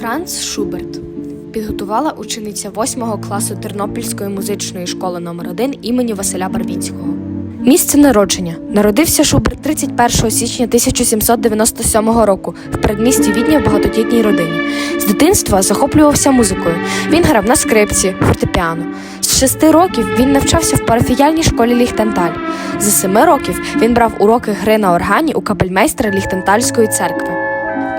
Франц Шуберт підготувала учениця 8 класу Тернопільської музичної школи номер 1 імені Василя Барвінського. Місце народження народився Шуберт 31 січня 1797 року в передмісті Відня в багатодітній родині. З дитинства захоплювався музикою. Він грав на скрипці, фортепіано. З шести років він навчався в парафіяльній школі Ліхтенталь. З семи років він брав уроки гри на органі у капельмейстра Ліхтентальської церкви.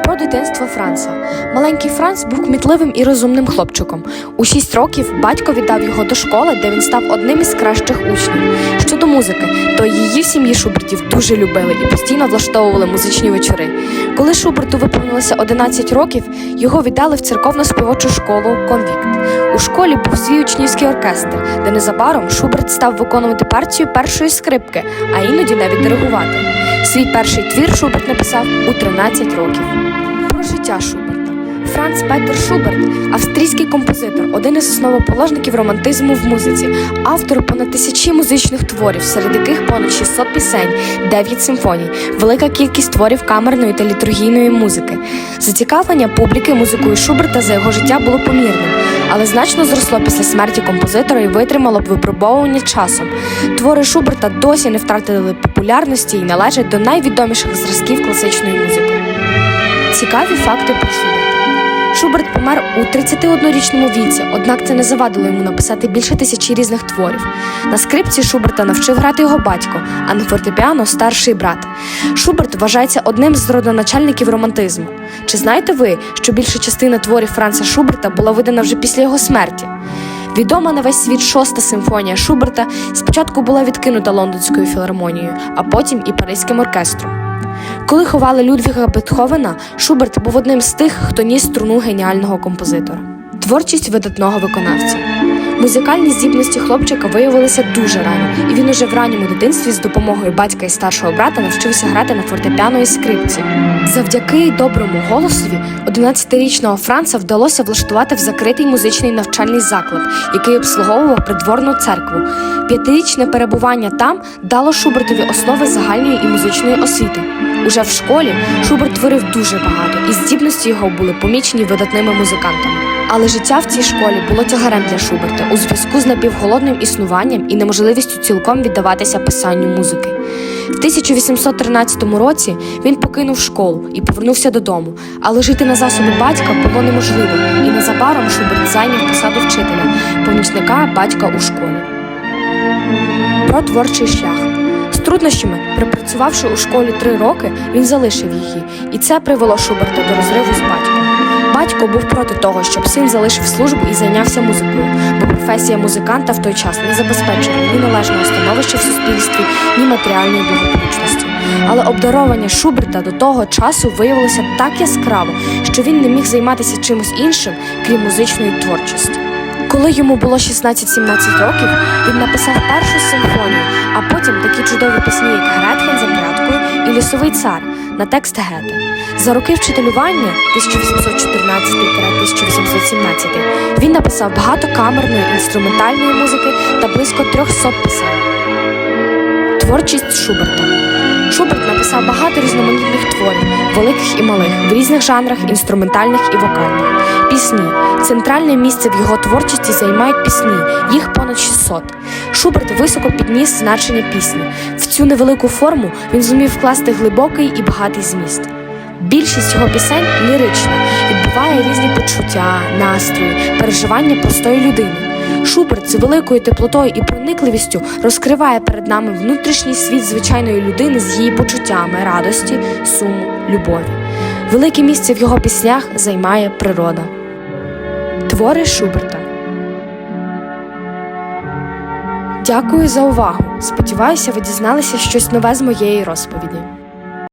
Про дитинство Франца. Маленький Франц був кмітливим і розумним хлопчиком. У шість років батько віддав його до школи, де він став одним із кращих учнів. Щодо музики, то її в сім'ї Шубертів дуже любили і постійно влаштовували музичні вечори. Коли Шуберту виповнилося 11 років, його віддали в церковну співочу школу Конвікт. У школі був свій учнівський оркестр, де незабаром Шуберт став виконувати партію першої скрипки, а іноді навіть диригувати. Свій перший твір Шуберт написав у 13 років. Життя Шуберта. Франц Петер Шуберт, австрійський композитор, один із основоположників романтизму в музиці, автор понад тисячі музичних творів, серед яких понад 600 пісень, 9 симфоній, велика кількість творів камерної та літургійної музики. Зацікавлення публіки музикою Шуберта за його життя було помірним, але значно зросло після смерті композитора і витримало б випробовування часом. Твори Шуберта досі не втратили популярності і належать до найвідоміших зразків класичної музики. Цікаві факти про Шуберта. Шуберт помер у 31-річному віці, однак це не завадило йому написати більше тисячі різних творів. На скрипці Шуберта навчив грати його батько, а на фортепіано старший брат. Шуберт вважається одним з родоначальників романтизму. Чи знаєте ви, що більша частина творів Франца Шуберта була видана вже після його смерті? Відома на весь світ шоста симфонія Шуберта спочатку була відкинута лондонською філармонією, а потім і паризьким оркестром. Коли ховали Людвіга Бетховена, Шуберт був одним з тих, хто ніс струну геніального композитора. Творчість видатного виконавця. Музикальні здібності хлопчика виявилися дуже рано, і він уже в ранньому дитинстві з допомогою батька і старшого брата навчився грати на фортепіано і скрипці. Завдяки доброму голосові 11-річного Франца вдалося влаштувати в закритий музичний навчальний заклад, який обслуговував придворну церкву. П'ятирічне перебування там дало Шубертові основи загальної і музичної освіти. Уже в школі Шуберт творив дуже багато, і здібності його були помічені видатними музикантами. Але життя в цій школі було тягарем для Шуберта у зв'язку з напівголодним існуванням і неможливістю цілком віддаватися писанню музики. В 1813 році він покинув школу і повернувся додому, але жити на засоби батька було неможливо, і незабаром Шуберт зайняв посаду вчителя, помічника батька у школі. Про творчий шлях. З труднощами, припрацювавши у школі три роки, він залишив її, і це привело Шуберта до розриву з батьком. Батько був проти того, щоб син залишив службу і зайнявся музикою, бо професія музиканта в той час не забезпечувала ні належного становища в суспільстві, ні матеріальної благополучності. Але обдаровання Шуберта до того часу виявилося так яскраво, що він не міг займатися чимось іншим, крім музичної творчості. Коли йому було 16-17 років, він написав першу симфонію, а потім такі чудові пісні, як Гретхен за порядкою і Лісовий цар на текст Гете. За роки вчителювання 1814-1817 він написав багато камерної інструментальної музики та близько 300 пісень. Творчість Шуберта. Шуберт написав багато різноманітних творів, великих і малих, в різних жанрах інструментальних і вокальних. Пісні. Центральне місце в його творчості займають пісні, їх понад 600. Шуберт високо підніс значення пісні. В цю невелику форму він зумів вкласти глибокий і багатий зміст. Більшість його пісень лірична, відбиває різні почуття, настрої, переживання простої людини. Шуберт з великою теплотою і проникливістю розкриває перед нами внутрішній світ звичайної людини з її почуттями радості, суму, любові. Велике місце в його піснях займає природа. Твори Шуберта. Дякую за увагу. Сподіваюся, ви дізналися щось нове з моєї розповіді.